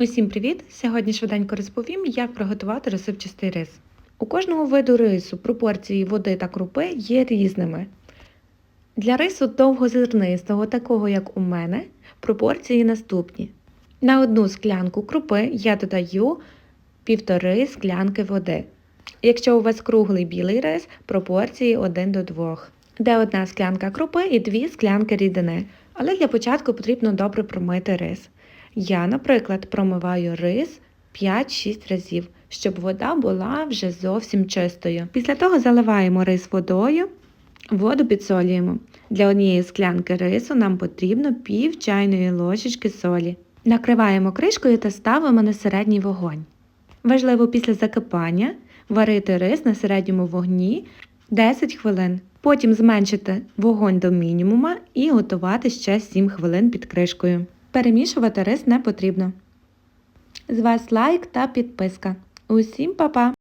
Усім привіт! Сьогодні швиденько розповім, як приготувати розсипчастий рис. У кожного виду рису пропорції води та крупи є різними. Для рису довгозернистого, такого як у мене, пропорції наступні. На одну склянку крупи я додаю півтори склянки води. Якщо у вас круглий білий рис, пропорції 1 до 2. Де одна склянка крупи і 2 склянки рідини. Але для початку потрібно добре промити рис. Я, наприклад, промиваю рис 5-6 разів, щоб вода була вже зовсім чистою. Після того заливаємо рис водою, воду підсолюємо. Для однієї склянки рису нам потрібно пів чайної ложечки солі. Накриваємо кришкою та ставимо на середній вогонь. Важливо після закипання варити рис на середньому вогні 10 хвилин. Потім зменшити вогонь до мінімума і готувати ще 7 хвилин під кришкою. Перемішувати рис не потрібно. З вас лайк та підписка. Усім па-па!